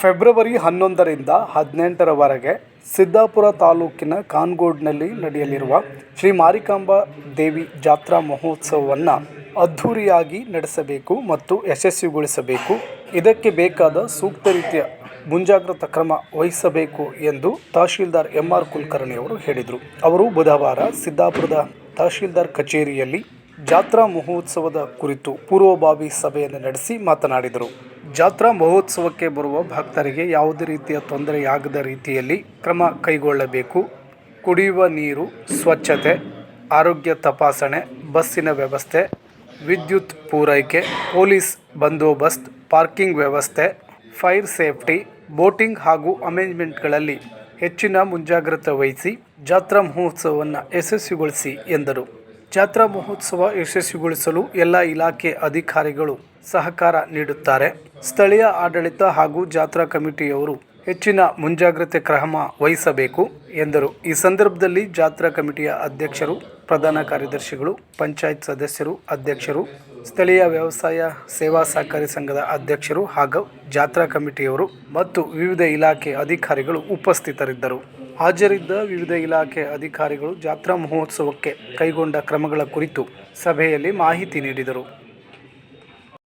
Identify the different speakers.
Speaker 1: February ಹನ್ನೊಂದರಿಂದ ಹದಿನೆಂಟರವರೆಗೆ ಸಿದ್ದಾಪುರ ತಾಲೂಕಿನ ಕಾನ್ಗೋಡ್ನಲ್ಲಿ ನಡೆಯಲಿರುವ ಶ್ರೀ ಮಾರಿಕಾಂಬಾ ದೇವಿ ಜಾತ್ರಾ ಮಹೋತ್ಸವವನ್ನು ಅದ್ಧೂರಿಯಾಗಿ ನಡೆಸಬೇಕು ಮತ್ತು ಯಶಸ್ವಿಗೊಳಿಸಬೇಕು. ಇದಕ್ಕೆ ಬೇಕಾದ ಸೂಕ್ತ ರೀತಿಯ ಮುಂಜಾಗ್ರತಾ ಕ್ರಮ ವಹಿಸಬೇಕು ಎಂದು ತಹಶೀಲ್ದಾರ್ ಎಂ ಆರ್ ಕುಲಕರ್ಣಿ ಅವರು ಹೇಳಿದರು. ಅವರು ಬುಧವಾರ ಸಿದ್ದಾಪುರದ ತಹಶೀಲ್ದಾರ್ ಕಚೇರಿಯಲ್ಲಿ ಜಾತ್ರಾ ಮಹೋತ್ಸವದ ಕುರಿತು ಪೂರ್ವಭಾವಿ ಸಭೆಯನ್ನು ನಡೆಸಿ ಮಾತನಾಡಿದರು. ಜಾತ್ರಾ ಮಹೋತ್ಸವಕ್ಕೆ ಬರುವ ಭಕ್ತರಿಗೆ ಯಾವುದೇ ರೀತಿಯ ತೊಂದರೆಯಾಗದ ರೀತಿಯಲ್ಲಿ ಕ್ರಮ ಕೈಗೊಳ್ಳಬೇಕು. ಕುಡಿಯುವ ನೀರು, ಸ್ವಚ್ಛತೆ, ಆರೋಗ್ಯ ತಪಾಸಣೆ, ಬಸ್ಸಿನ ವ್ಯವಸ್ಥೆ, ವಿದ್ಯುತ್ ಪೂರೈಕೆ, ಪೊಲೀಸ್ ಬಂದೋಬಸ್ತ್, ಪಾರ್ಕಿಂಗ್ ವ್ಯವಸ್ಥೆ, ಫೈರ್ ಸೇಫ್ಟಿ, ಬೋಟಿಂಗ್ ಹಾಗೂ ಅಮೇಂಜ್ಮೆಂಟ್ಗಳಲ್ಲಿ ಹೆಚ್ಚಿನ ಮುಂಜಾಗ್ರತೆ ವಹಿಸಿ ಜಾತ್ರಾ ಮಹೋತ್ಸವವನ್ನು ಯಶಸ್ವಿಗೊಳಿಸಿ ಎಂದರು. ಜಾತ್ರಾ ಮಹೋತ್ಸವ ಯಶಸ್ವಿಗೊಳಿಸಲು ಎಲ್ಲ ಇಲಾಖೆ ಅಧಿಕಾರಿಗಳು ಸಹಕಾರ ನೀಡುತ್ತಾರೆ. ಸ್ಥಳೀಯ ಆಡಳಿತ ಹಾಗೂ ಜಾತ್ರಾ ಕಮಿಟಿಯವರು ಹೆಚ್ಚಿನ ಮುಂಜಾಗ್ರತೆ ಕ್ರಮ ವಹಿಸಬೇಕು ಎಂದರು. ಈ ಸಂದರ್ಭದಲ್ಲಿ ಜಾತ್ರಾ ಕಮಿಟಿಯ ಅಧ್ಯಕ್ಷರು, ಪ್ರಧಾನ ಕಾರ್ಯದರ್ಶಿಗಳು, ಪಂಚಾಯತ್ ಸದಸ್ಯರು, ಅಧ್ಯಕ್ಷರು, ಸ್ಥಳೀಯ ವ್ಯವಸಾಯ ಸೇವಾ ಸಹಕಾರಿ ಸಂಘದ ಅಧ್ಯಕ್ಷರು ಹಾಗೂ ಜಾತ್ರಾ ಕಮಿಟಿಯವರು ಮತ್ತು ವಿವಿಧ ಇಲಾಖೆ ಅಧಿಕಾರಿಗಳು ಉಪಸ್ಥಿತರಿದ್ದರು. ಹಾಜರಿದ್ದ ವಿವಿಧ ಇಲಾಖೆ ಅಧಿಕಾರಿಗಳು ಜಾತ್ರಾ ಮಹೋತ್ಸವಕ್ಕೆ ಕೈಗೊಂಡ ಕ್ರಮಗಳ ಕುರಿತು ಸಭೆಯಲ್ಲಿ ಮಾಹಿತಿ ನೀಡಿದರು.